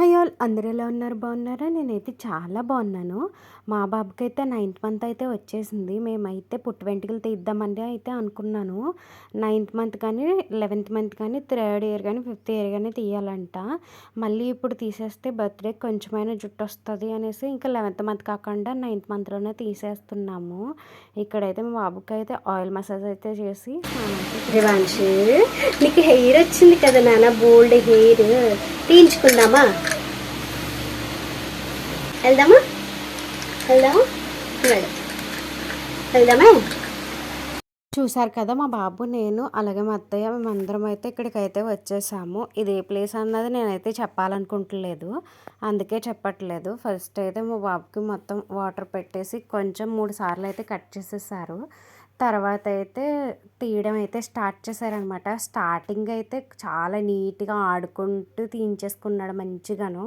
Hi all అందరూ ఎలా ఉన్నారు? బాగున్నారా? నేనైతే చాలా బాగున్నాను. మా బాబుకి అయితే నైన్త్ మంత్ అయితే వచ్చేసింది. మేమైతే పుట్టు వెంట్రుకలు తీద్దామని అయితే అనుకున్నాను. నైన్త్ మంత్ కానీ లెవెన్త్ మంత్ కానీ థర్డ్ ఇయర్ కానీ ఫిఫ్త్ ఇయర్ కానీ తీయాలంట. మళ్ళీ ఇప్పుడు తీసేస్తే బర్త్డే కొంచెమైనా జుట్టు వస్తుంది అనేసి ఇంకా లెవెన్త్ మంత్ కాకుండా నైన్త్ మంత్లోనే తీసేస్తున్నాము. ఇక్కడైతే మా బాబుకి అయితే ఆయిల్ మసాజ్ అయితే చేసి నీకు హెయిర్ వచ్చింది కదా నాన్న? Bald hair. తీయించుకుందామా? వెళ్దామా? వెళ్దామా? వెళ్దాం వెళ్దామా? చూసారు కదా మా బాబు నేను అలాగే మా అత్తయ్య మేమందరం అయితే ఇక్కడికైతే వచ్చేసాము. ఇది ఏ ప్లేస్ అన్నది నేనైతే చెప్పాలనుకుంటలేదు. అందుకే చెప్పట్లేదు. ఫస్ట్ అయితే మా బాబుకి మొత్తం వాటర్ పెట్టేసి కొంచెం మూడు సార్లు అయితే కట్ చేసేసారు. తర్వాత అయితే తీయడం అయితే స్టార్ట్ చేశారనమాట. స్టార్టింగ్ అయితే చాలా నీట్గా ఆడుకుంటూ తీయించేసుకున్నాడు మంచిగాను.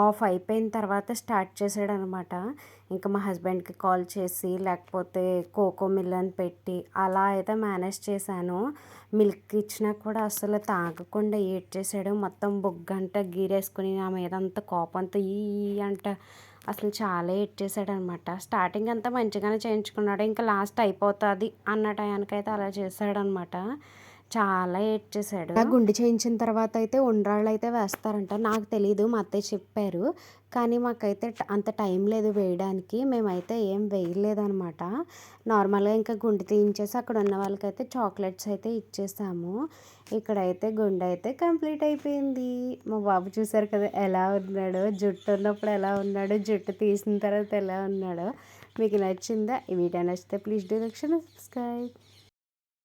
ఆఫ్ అయిపోయిన తర్వాత స్టార్ట్ చేసాడు అనమాట ఇంకా మా హస్బెండ్కి కాల్ చేసి లేకపోతే కోకో మిల్లన్ పెట్టి అలా అయితే మేనేజ్ చేశాను. మిల్క్ ఇచ్చినా కూడా అసలు తాగకుండా ఏడ్ చేసాడు మొత్తం బొగ్గంట గీరేసుకుని నా మీద అంత కోపంతో ఈ అంట అసలు చాలా ఏడ్ అనమాట స్టార్టింగ్ అంతా మంచిగానే చేయించుకున్నాడు. ఇంకా లాస్ట్ అయిపోతుంది అన్న టయానికైతే అలా చేశాడనమాట. చాలా ఏడ్చేశాడు. ఆ గుండు చేయించిన తర్వాత అయితే ఉండ్రాళ్ళు అయితే వేస్తారంట. నాకు తెలీదు మా అత్తయ్య చెప్పారు. కానీ మాకైతే అంత టైం లేదు వేయడానికి. మేమైతే ఏం వేయలేదనమాట. నార్మల్గా ఇంకా గుండు తీయించేసి అక్కడ ఉన్న వాళ్ళకైతే చాక్లెట్స్ అయితే ఇచ్చేసాము. ఇక్కడైతే గుండె అయితే కంప్లీట్ అయిపోయింది. మా బాబు చూసారు కదా ఎలా ఉన్నాడో జుట్టు ఉన్నప్పుడు ఎలా ఉన్నాడో జుట్టు తీసిన తర్వాత ఎలా ఉన్నాడో. మీకు నచ్చిందా? ఈ వీడియో నచ్చితే ప్లీజ్ డూ లక్షన్ సబ్స్క్రైబ్.